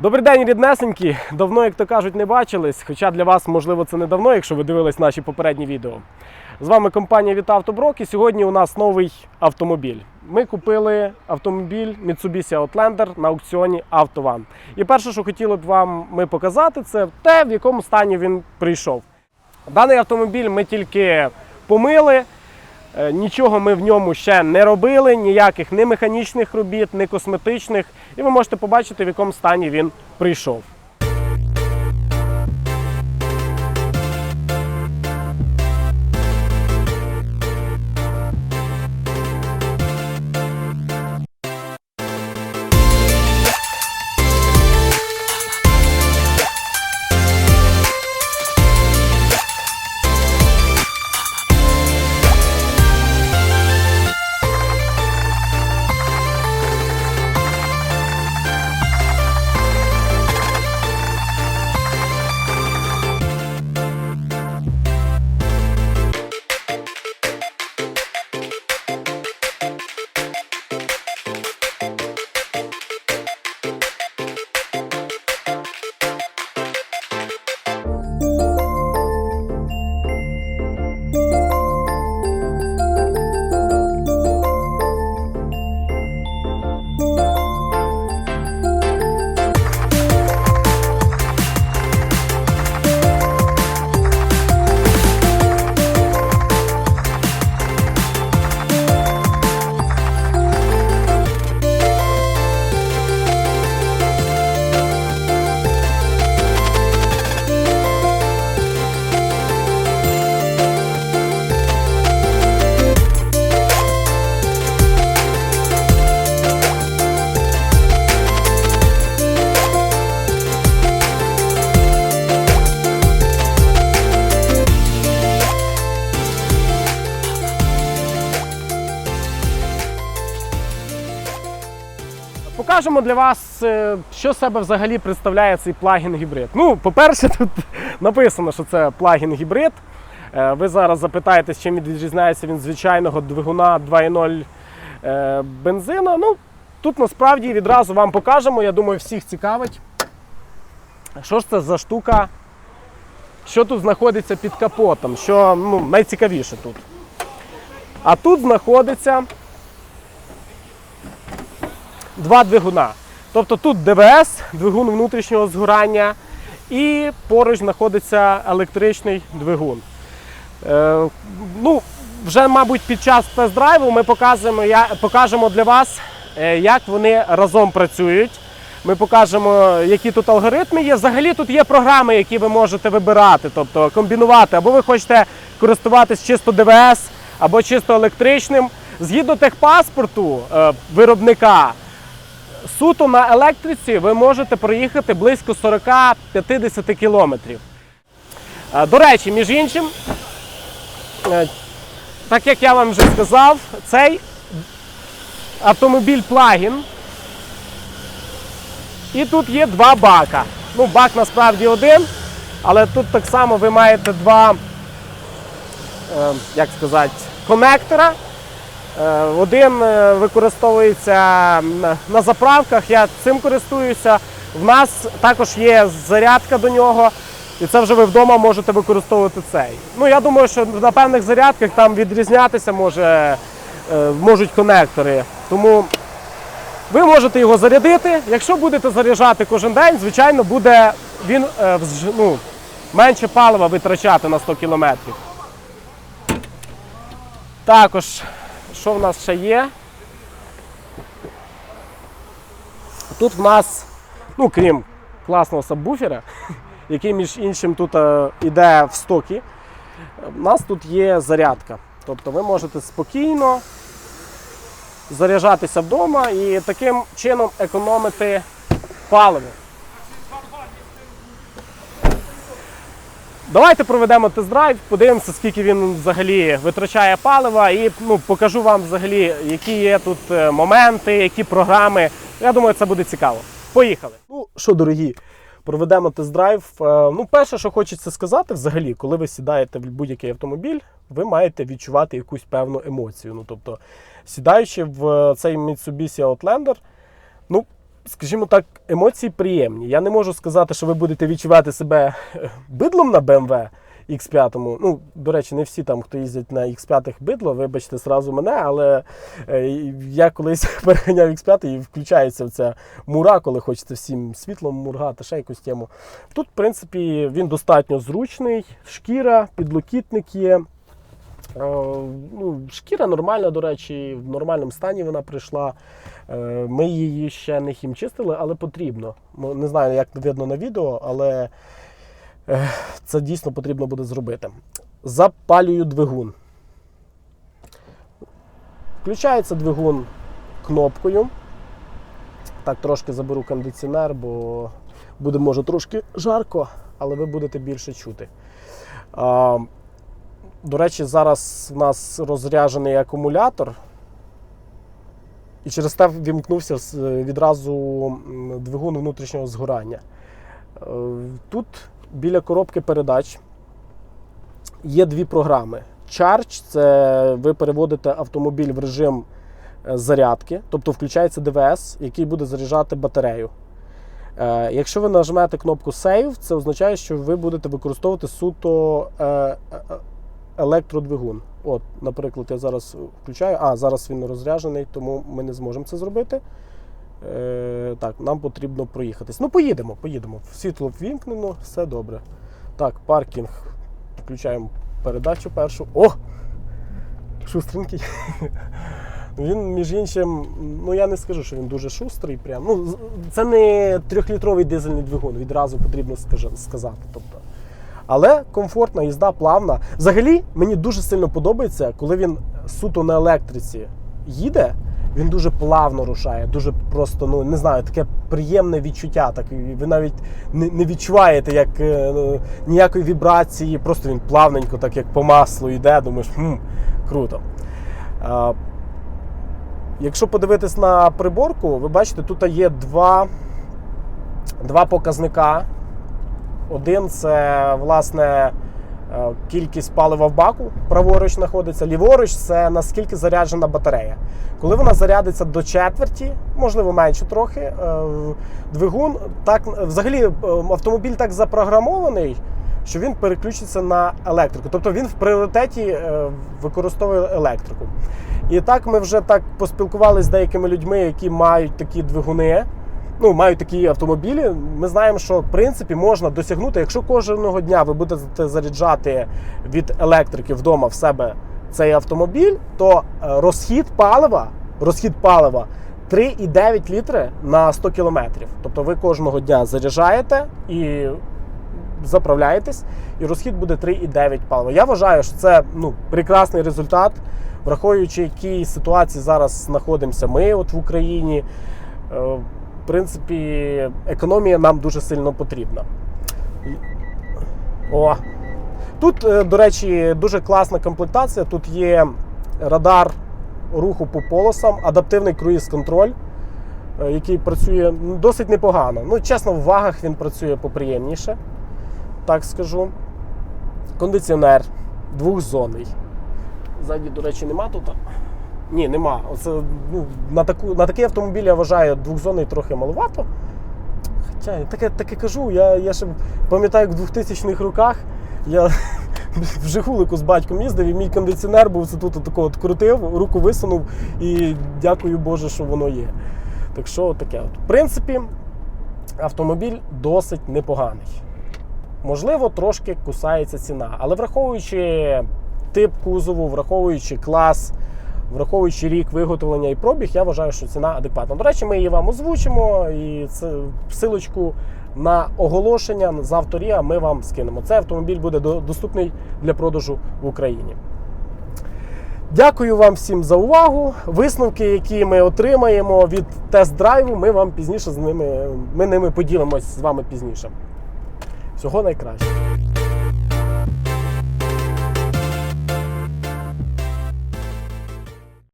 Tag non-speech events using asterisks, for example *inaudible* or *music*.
Добрий день, ріднесенькі. Давно, як то кажуть, не бачились. Хоча для вас, можливо, це не давно, якщо ви дивились наші попередні відео. З вами компанія Вітавтоброк і сьогодні у нас новий автомобіль. Ми купили автомобіль Mitsubishi Outlander на аукціоні AutoOne. І перше, що хотіли б вам ми показати, це те, в якому стані він прийшов. Даний автомобіль ми тільки помили. Е, Нічого ми в ньому ще не робили, ніяких ні механічних робіт, ні косметичних. І ви можете побачити, в якому стані він прийшов. Покажемо для вас, е, що себе взагалі представляє цей плагін гібрид. Ну, по-перше, *laughs* тут написано, що це плагін гібрид. Е, Ви зараз запитаєтесь, чим відрізняється він звичайного двигуна 2.0 е, бензина. Ну, тут насправді відразу вам покажемо. Я думаю, всіх цікавить. Що ж це за штука? Що тут знаходиться під капотом? Що ну, найцікавіше тут? А тут знаходиться два двигуна. Тобто тут ДВС, двигун внутрішнього згорання, і поруч знаходиться електричний двигун. Е, ну, вже, мабуть, під час тест-драйву ми покажемо, я, покажемо для вас, е, як вони разом працюють. Ми покажемо, які тут алгоритми є. Взагалі тут є програми, які ви можете вибирати, тобто комбінувати, або ви хочете користуватись чисто ДВС, або чисто електричним. Згідно техпаспорту е, виробника, суто на електриці ви можете проїхати близько 40-50 кілометрів. Е, До речі, між іншим, е, так як я вам вже сказав, цей автомобіль плагін. І тут є два бака. Ну, бак насправді один, але тут так само ви маєте два, е, як сказати, конектора. Е, Один е, використовується на- заправках, я цим користуюся. В нас також є зарядка до нього, і це вже ви вдома можете використовувати цей. Ну, я думаю, що на певних зарядках там відрізнятися може, е, можуть конектори. Тому ви можете його зарядити. Якщо будете заряджати кожен день, звичайно, буде він ну, менше палива витрачати на 100 кілометрів. Також, що в нас ще є? Тут в нас, ну крім класного сабвуфера, *laughs* який між іншим тут е, іде в стокі, в нас тут є зарядка. Тобто ви можете спокійно заряджатися вдома і таким чином економити паливо. Давайте проведемо тест-драйв, подивимося, скільки він взагалі витрачає палива, і ну, покажу вам взагалі, які є тут е, моменти, які програми. Я думаю, це буде цікаво. Поїхали. Ну що, дорогі, проведемо тест-драйв. Е, Ну, перше, що хочеться сказати, взагалі, коли ви сідаєте в будь-який автомобіль, ви маєте відчувати якусь певну емоцію. Ну, тобто, сідаючи в цей Mitsubishi Outlander, ну, скажімо так, емоції приємні. Я не можу сказати, що ви будете відчувати себе е, бидлом на BMW X5. Ну, до речі, не всі там, хто їздять на X5 бидло, вибачте зразу мене, але е, я колись *laughs* переганяв X5 і включається ця мура, коли хочете всім світлом мургати, ще якусь тему. Тут, в принципі, він достатньо зручний, шкіра, підлокітник є. Е, Ну, шкіра нормальна, до речі, в нормальному стані вона прийшла. Е, Ми її ще не хімчистили, але потрібно. Не знаю, як видно на відео, але е, це дійсно потрібно буде зробити. Запалюю двигун. Включається двигун кнопкою. Так, трошки заберу кондиціонер, бо буде може трошки жарко, але ви будете більше чути. До речі, зараз в нас розряджений акумулятор. І через те вімкнувся відразу двигун внутрішнього згорання. Е, Тут біля коробки передач є дві програми. Charge це ви переводите автомобіль в режим е, зарядки, тобто включається ДВС, який буде заряджати батарею. Е, Якщо ви нажмете кнопку Save, це означає, що ви будете використовувати суто електродвигун. От, наприклад, я зараз включаю. А, зараз він розряджений, тому ми не зможемо це зробити. Е, так, нам потрібно проїхатись. Ну, поїдемо, поїдемо. Світло ввімкнено, все добре. Так, паркінг. Включаємо передачу першу. О! Шустренький. *laughs* Він, між іншим, ну я не скажу, що він дуже шустрий. Прям. Ну, це не трьохлітровий дизельний двигун, відразу потрібно сказати. Тобто. Але комфортна їзда, плавна. Взагалі, мені дуже сильно подобається, коли він суто на електриці їде, він дуже плавно рушає, дуже просто, ну не знаю, таке приємне відчуття. Так, ви навіть не, не відчуваєте як, е, ну, ніякої вібрації, просто він плавненько, так як по маслу йде, думаєш, хм, круто. А, якщо подивитись на приборку, ви бачите, тут є два, два показника. Один це власне е, кількість палива в баку, праворуч знаходиться. Ліворуч це наскільки заряджена батарея. Коли вона зарядиться до четверті, можливо менше трохи, е, двигун так взагалі е, автомобіль так запрограмований, що він переключиться на електрику. Тобто він в пріоритеті використовує електрику. І так ми вже так поспілкувалися з деякими людьми, які мають такі двигуни ну, мають такі автомобілі. Ми знаємо, що в принципі можна досягнути, якщо кожного дня ви будете заряджати від електрики вдома в себе цей автомобіль, то е, розхід палива, розхід палива 3,9 літри на 100 кілометрів. Тобто ви кожного дня заряджаєте і заправляєтесь, і розхід буде 3,9 палива. Я вважаю, що це ну, прекрасний результат, враховуючи, якій ситуації зараз знаходимося ми от в Україні. Принципі, економія нам дуже сильно потрібна. О! Тут, е, до речі, дуже класна комплектація. Тут є радар руху по полосам, адаптивний круїз-контроль, е, який працює ну, досить непогано. Ну, чесно, в вагах він працює поприємніше, так скажу. Кондиціонер двохзонний. Ззаді, до речі, нема тут. Ні, нема. Оце, ну, на, таку, на такий автомобіль я вважаю двохзонний трохи маловато. Хоча я таке, таке кажу, я, я ще пам'ятаю, як в 2000-х роках я *laughs* в Жигулику з батьком їздив, і мій кондиціонер був це тут отако от крутив, руку висунув і дякую Боже, що воно є. Так що таке. От. В принципі, автомобіль досить непоганий. Можливо, трошки кусається ціна, але враховуючи тип кузову, враховуючи клас, враховуючи рік виготовлення і пробіг, я вважаю, що ціна адекватна. До речі, ми її вам озвучимо і це силочку на оголошення з авторія ми вам скинемо. Цей автомобіль буде доступний для продажу в Україні. Дякую вам всім за увагу. Висновки, які ми отримаємо від тест-драйву, ми вам пізніше з ними, ми ними поділимось з вами пізніше. Всього найкращого.